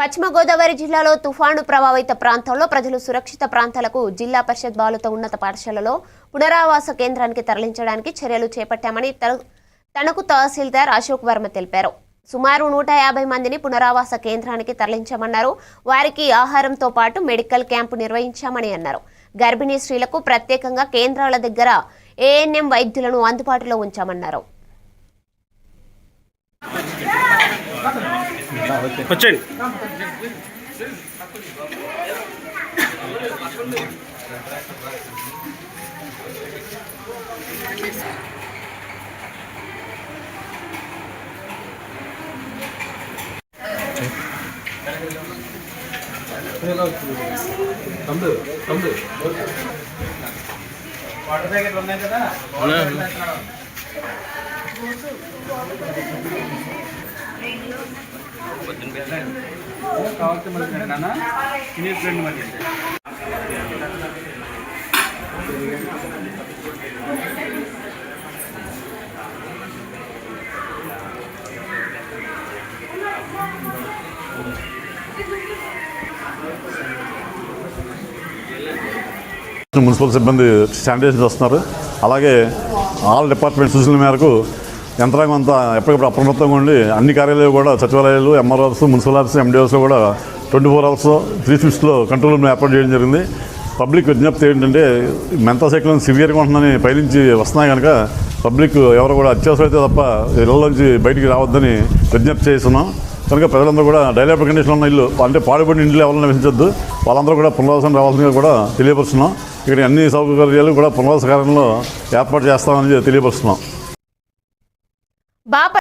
పశ్చిమ గోదావరి జిల్లాలో తుఫాను ప్రభావిత ప్రాంతాల్లో ప్రజలు సురక్షిత ప్రాంతాలకు జిల్లా పరిషత్ బాలుత ఉన్నత పాఠశాలలో పునరావాస కేంద్రానికి తరలించడానికి చర్యలు చేపట్టామని తనకు తహసీల్దార్ అశోక్ వర్మ తెలిపారు. సుమారు నూట యాభై మందిని పునరావాస కేంద్రానికి తరలించామన్నారు. వారికి ఆహారంతో పాటు మెడికల్ క్యాంపు నిర్వహించామని అన్నారు. గర్భిణీ స్త్రీలకు ప్రత్యేకంగా కేంద్రాల దగ్గర ఏఎన్ఎం వైద్యులను అందుబాటులో ఉంచామన్నారు. వచ్చేయండి తమ్ముడు తమ్ముడు వాటర్ ప్యాకెట్లు ఉన్నాయి కదా. కావాల్సిన మంది నాన్న తినే ఫ్రెండ్ మరి మున్సిపల్ సిబ్బంది శానిటైజర్ చేస్తున్నారు అలాగే ఆల్ డిపార్ట్మెంట్ సూచనల మేరకు యంత్రాంగం అంతా ఎప్పటికప్పుడు అప్రమత్తంగా ఉండి అన్ని కార్యాలయాలు కూడా సచివాలయాలు ఎంఆర్ఆర్స్ మున్సిపల్ ఆఫీస్ ఎండిఓస్లో కూడా ట్వంటీ ఫోర్ అవర్స్ త్రీ ఫిఫ్త్లో కంట్రోల్ రూమ్ ఏర్పాటు చేయడం జరిగింది. పబ్లిక్ విజ్ఞప్తి ఏంటంటే మెంతా సైక్లోన్ సివియర్గా ఉంటుందని పైనుంచి వస్తున్నాయి కనుక పబ్లిక్ ఎవరు కూడా అత్యవసరం అయితే తప్ప ఇళ్ళలోంచి బయటికి రావద్దని విజ్ఞప్తి చేస్తున్నాం. కనుక ప్రజలందరూ కూడా డైలాబ్ కండిషన్లో ఉన్న ఇల్లు అంటే పాడిపడిన ఇంట్లో ఎవరైనా నివసించద్దు వాళ్ళందరూ కూడా పునరావాసం రావాల్సిందిగా కూడా తెలియపరుస్తున్నాం. ఇక్కడ అన్ని సౌకర్యాలు కూడా పునరావాస కార్యంలో ఏర్పాటు చేస్తామని తెలియపరుస్తున్నాం. Baba